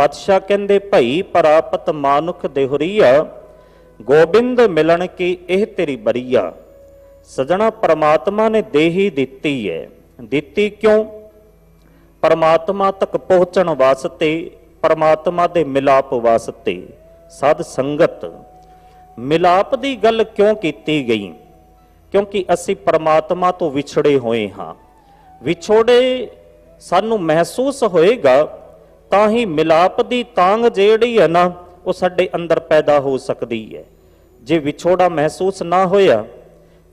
ਪਾਤਸ਼ਾਹ ਕਹਿੰਦੇ, ਭਈ ਪ੍ਰਾਪਤ ਮਾਨੁਖ ਦੇਹੁਰੀਆ, ਗੋਬਿੰਦ ਮਿਲਣ ਕੀ ਇਹ ਤੇਰੀ ਬਰੀਆ? ਸਜਣਾ ਪਰਮਾਤਮਾ ਨੇ ਦੇਹੀ ਦਿੱਤੀ ਹੈ ਦਿੱਤੀ ਕਿਉਂ? ਪਰਮਾਤਮਾ ਤੱਕ ਪਹੁੰਚਣ ਵਾਸਤੇ, ਪਰਮਾਤਮਾ ਦੇ ਮਿਲਾਪ ਵਾਸਤੇ। ਸਦ ਸੰਗਤ, ਮਿਲਾਪ ਦੀ ਗੱਲ ਕਿਉਂ ਕੀਤੀ ਗਈ? ਕਿਉਂਕਿ ਅਸੀਂ ਪਰਮਾਤਮਾ ਤੋਂ ਵਿਛੜੇ ਹੋਏ ਹਾਂ। ਵਿਛੋੜੇ ਸਾਨੂੰ ਮਹਿਸੂਸ ਹੋਏਗਾ ਤਾਂ ਹੀ ਮਿਲਾਪ ਦੀ ਤਾਂਗ ਜਿਹੜੀ ਹੈ ਨਾ, ਉਹ ਸਾਡੇ ਅੰਦਰ ਪੈਦਾ ਹੋ ਸਕਦੀ ਹੈ। ਜੇ ਵਿਛੋੜਾ ਮਹਿਸੂਸ ਨਾ ਹੋਇਆ,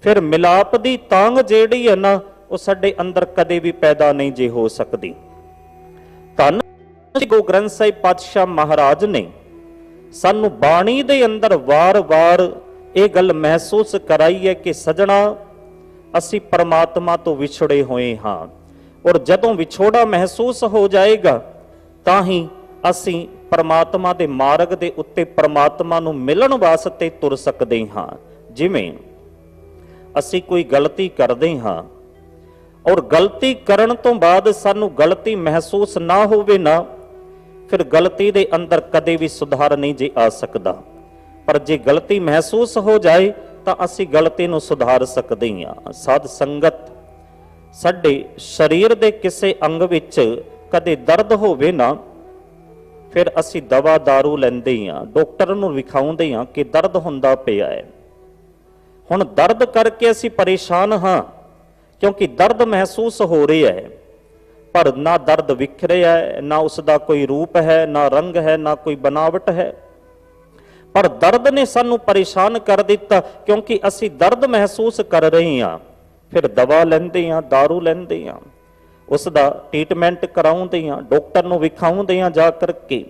ਫਿਰ ਮਿਲਾਪ ਦੀ ਤਾਂਗ ਜਿਹੜੀ ਹੈ ਨਾ, ਉਹ ਸਾਡੇ ਅੰਦਰ ਕਦੇ ਵੀ ਪੈਦਾ ਨਹੀਂ ਜੇ ਹੋ ਸਕਦੀ। ਧੰਨ ਗੁਰੂ ਗ੍ਰੰਥ ਸਾਹਿਬ ਪਾਤਸ਼ਾਹ ਮਹਾਰਾਜ ਨੇ ਸਾਨੂੰ ਬਾਣੀ ਦੇ ਅੰਦਰ ਵਾਰ-ਵਾਰ ਇਹ ਗੱਲ ਮਹਿਸੂਸ ਕਰਾਈ ਹੈ ਕਿ ਸਜਣਾ, ਅਸੀਂ ਪਰਮਾਤਮਾ ਤੋਂ ਵਿਛੜੇ ਹੋਏ ਹਾਂ। ਔਰ ਜਦੋਂ ਵਿਛੋੜਾ ਮਹਿਸੂਸ ਹੋ ਜਾਏਗਾ ਤਾਂ ਹੀ ਅਸੀਂ ਪਰਮਾਤਮਾ ਦੇ ਮਾਰਗ ਦੇ ਉੱਤੇ ਪਰਮਾਤਮਾ ਨੂੰ ਮਿਲਣ ਵਾਸਤੇ ਤੁਰ ਸਕਦੇ ਹਾਂ। ਜਿਵੇਂ ਅਸੀਂ ਕੋਈ ਗਲਤੀ ਕਰਦੇ ਹਾਂ ਔਰ ਗਲਤੀ ਕਰਨ ਤੋਂ ਬਾਅਦ ਸਾਨੂੰ ਗਲਤੀ ਮਹਿਸੂਸ ਨਾ ਹੋਵੇ ਨਾ, ਫਿਰ ਗਲਤੀ ਦੇ ਅੰਦਰ ਕਦੇ ਵੀ ਸੁਧਾਰ ਨਹੀਂ ਜੇ ਆ ਸਕਦਾ। ਪਰ ਜੇ ਗਲਤੀ ਮਹਿਸੂਸ ਹੋ ਜਾਏ ਤਾਂ ਅਸੀਂ ਗਲਤੀ ਨੂੰ ਸੁਧਾਰ ਸਕਦੇ ਹਾਂ। ਸਾਧ ਸੰਗਤ, ਸਾਡੇ ਸਰੀਰ ਦੇ ਕਿਸੇ ਅੰਗ ਵਿੱਚ ਕਦੇ ਦਰਦ ਹੋਵੇ ਨਾ ਫਿਰ ਅਸੀਂ ਦਵਾ दारू ਲੈਂਦੇ ਹਾਂ ਡਾਕਟਰ ਨੂੰ ਵਿਖਾਉਂਦੇ ਹਾਂ ਕਿ ਦਰਦ ਹੁੰਦਾ ਪਿਆ ਹੈ ਹੁਣ ਦਰਦ ਕਰਕੇ ਅਸੀਂ ਪਰੇਸ਼ਾਨ ਹਾਂ ਕਿਉਂਕਿ ਦਰਦ ਮਹਿਸੂਸ ਹੋ ਰਿਹਾ ਹੈ ਪਰ ਨਾ ਦਰਦ ਵਿਖ ਰਿਹਾ ਹੈ ਨਾ ਉਸ ਦਾ ਕੋਈ ਰੂਪ ਹੈ ਨਾ ਰੰਗ ਹੈ ਨਾ ਕੋਈ ਬਨਾਵਟ ਹੈ ਪਰ ਦਰਦ ਨੇ ਸਾਨੂੰ ਪਰੇਸ਼ਾਨ ਕਰ ਦਿੱਤਾ ਕਿਉਂਕਿ ਅਸੀਂ ਦਰਦ ਮਹਿਸੂਸ ਕਰ ਰਹੇ ਹਾਂ ਫਿਰ ਦਵਾ ਲੈਂਦੇ ਹਾਂ दारू ਲੈਂਦੇ ਹਾਂ ਉਸ ਦਾ ਟ੍ਰੀਟਮੈਂਟ ਕਰਾਉਂਦੇ ਹਾਂ ਡਾਕਟਰ ਨੂੰ ਵਿਖਾਉਂਦੇ ਹਾਂ ਜਾ ਕਰਕੇ।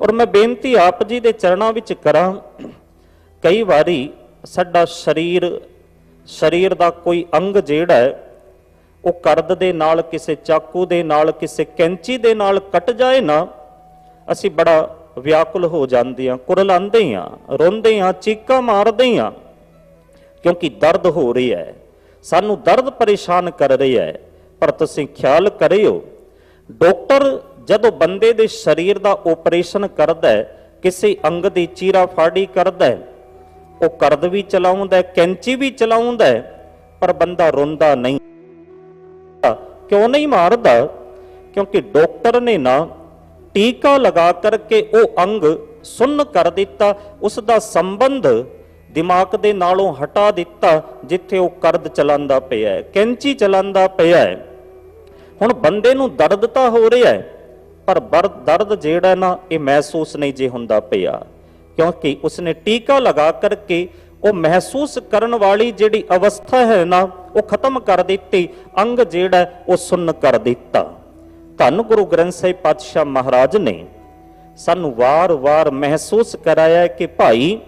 ਔਰ ਮੈਂ ਬੇਨਤੀ ਆਪ ਜੀ ਦੇ ਚਰਨਾਂ ਵਿੱਚ ਕਰਾਂ, ਕਈ ਵਾਰੀ ਸਾਡਾ ਸਰੀਰ ਸਰੀਰ ਦਾ ਕੋਈ ਅੰਗ ਜਿਹੜਾ ਹੈ, ਉਹ ਕਰਦ ਦੇ ਨਾਲ, ਕਿਸੇ ਚਾਕੂ ਦੇ ਨਾਲ, ਕਿਸੇ ਕੈਂਚੀ ਦੇ ਨਾਲ ਕੱਟ ਜਾਏ ਨਾ, ਅਸੀਂ ਬੜਾ ਵਿਆਕੁਲ ਹੋ ਜਾਂਦੇ ਹਾਂ ਕੁਰਲਾਉਂਦੇ ਹਾਂ, ਰੋਂਦੇ ਹਾਂ, ਚੀਕਾਂ ਮਾਰਦੇ ਹਾਂ, ਕਿਉਂਕਿ ਦਰਦ ਹੋ ਰਿਹਾ ਹੈ। ਸਾਨੂੰ ਦਰਦ ਪਰੇਸ਼ਾਨ ਕਰ ਰਿਹਾ ਹੈ। ਪਰ ਤੁਸੀਂ ਖਿਆਲ ਕਰਿਓ, ਡਾਕਟਰ ਜਦੋਂ ਬੰਦੇ ਦੇ ਸਰੀਰ ਦਾ ਆਪਰੇਸ਼ਨ ਕਰਦਾ ਹੈ, ਕਿਸੇ ਅੰਗ ਦੀ ਚੀਰਾ ਫਾੜੀ ਕਰਦਾ ਹੈ, ਉਹ ਕਰਦ ਵੀ ਚਲਾਉਂਦਾ ਹੈ, ਕੈਂਚੀ ਵੀ ਚਲਾਉਂਦਾ ਹੈ, ਪਰ ਬੰਦਾ ਰੋਂਦਾ ਨਹੀਂ। ਕਿਉਂ ਨਹੀਂ ਮਾਰਦਾ? ਕਿਉਂਕਿ ਡਾਕਟਰ ਨੇ ਨਾ ਟੀਕਾ ਲਗਾ ਕਰਕੇ ਉਹ ਅੰਗ ਸੁੰਨ ਕਰ ਦਿੱਤਾ ਉਸ ਦਾ ਸੰਬੰਧ ਦਿਮਾਗ ਦੇ ਨਾਲੋਂ ਹਟਾ ਦਿੱਤਾ, ਜਿੱਥੇ ਉਹ ਕਰਦ ਚਲਾਉਂਦਾ ਪਿਆ ਹੈ, ਕੈਂਚੀ ਚਲਾਉਂਦਾ ਪਿਆ ਹੈ। ਹੁਣ ਬੰਦੇ ਨੂੰ ਦਰਦ ਤਾਂ ਹੋ ਰਿਹਾ ਹੈ, ਪਰ ਬਰ- ਦਰਦ ਜਿਹੜਾ ਨਾ, ਇਹ ਮਹਿਸੂਸ ਨਹੀਂ ਜੇ ਹੁੰਦਾ ਪਿਆ। ਕਿਉਂਕਿ ਉਸਨੇ ਟੀਕਾ ਲਗਾ ਕਰਕੇ ਉਹ ਮਹਿਸੂਸ ਕਰਨ ਵਾਲੀ ਜਿਹੜੀ ਅਵਸਥਾ ਹੈ ਨਾ, ਉਹ ਖਤਮ ਕਰ ਦਿੱਤੀ, ਅੰਗ ਜਿਹੜਾ ਉਹ ਸੁੰਨ ਕਰ ਦਿੱਤਾ। ਧੰਨ ਗੁਰੂ ਗ੍ਰੰਥ ਸਾਹਿਬ ਪਾਤਸ਼ਾਹ ਮਹਾਰਾਜ ਨੇ ਸਾਨੂੰ ਵਾਰ-ਵਾਰ ਮਹਿਸੂਸ ਕਰਾਇਆ ਕਿ ਭਾਈ,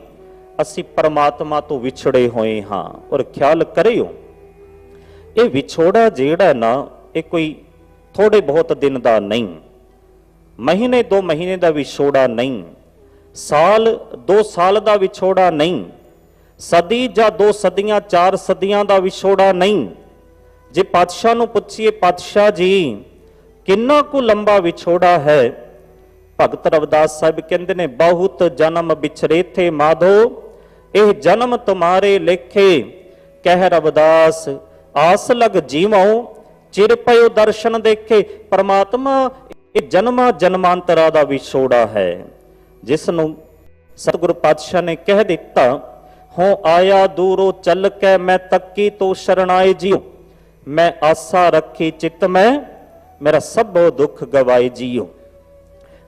ਅਸੀਂ ਪਰਮਾਤਮਾ ਤੋਂ ਵਿਛੜੇ ਹੋਏ ਹਾਂ। ਔਰ ਖਿਆਲ ਕਰਿਓ, ਇਹ ਵਿਛੋੜਾ ਜਿਹੜਾ ਨਾ ਇਹ ਕੋਈ ਥੋੜੇ ਬਹੁਤ ਦਿਨ ਦਾ ਨਹੀਂ, ਮਹੀਨੇ ਦੋ ਮਹੀਨੇ ਦਾ ਵਿਛੋੜਾ ਨਹੀਂ, ਸਾਲ ਦੋ ਸਾਲ ਦਾ ਵਿਛੋੜਾ ਨਹੀਂ, ਸਦੀ ਜਾਂ ਦੋ ਸਦੀਆਂ, ਚਾਰ ਸਦੀਆਂ ਦਾ ਵਿਛੋੜਾ ਨਹੀਂ। ਜੇ ਪਾਤਸ਼ਾਹ ਨੂੰ ਪੁੱਛੀਏ, ਪਾਤਸ਼ਾਹ ਜੀ, ਕਿੰਨਾ ਕੁ ਲੰਬਾ ਵਿਛੋੜਾ ਹੈ? ਭਗਤ ਰਵਿਦਾਸ ਸਾਹਿਬ ਕਹਿੰਦੇ ਨੇ, ਬਹੁਤ ਜਨਮ ਵਿਛਰੇ ਥੇ ਮਾਧੋ, ਇਹ ਜਨਮ ਤੁਮਾਰੇ ਲੇਖੇ। ਕਹਿ ਰਵਿਦਾਸ, ਆਸ ਲਗ ਜੀਵੋ ਚਿਰ ਪਇਓ ਦਰਸ਼ਨ ਦੇਖੇ, ਪਰਮਾਤਮਾ ਇਹ ਜਨਮਾਂ ਜਨਮਾਂਤਰਾ ਦਾ ਵਿਛੋੜਾ ਹੈ। ਜਿਸ ਨੂੰ ਸਤਿਗੁਰ ਪਾਤਸ਼ਾਹ ਨੇ ਕਹਿ ਦਿੱਤਾ ਹੋ ਆਇਆ ਦੂਰੋਂ ਚੱਲ ਕੇ ਮੈਂ ਤੱਕੀ ਤੋ ਸ਼ਰਣਾਏ ਜੀਉ। ਮੈਂ ਆਸਾ ਰੱਖੀ ਚਿੱਤ ਮੈਂ, ਮੇਰਾ ਸਭੋ ਦੁੱਖ ਗਵਾਏ ਜੀਉ।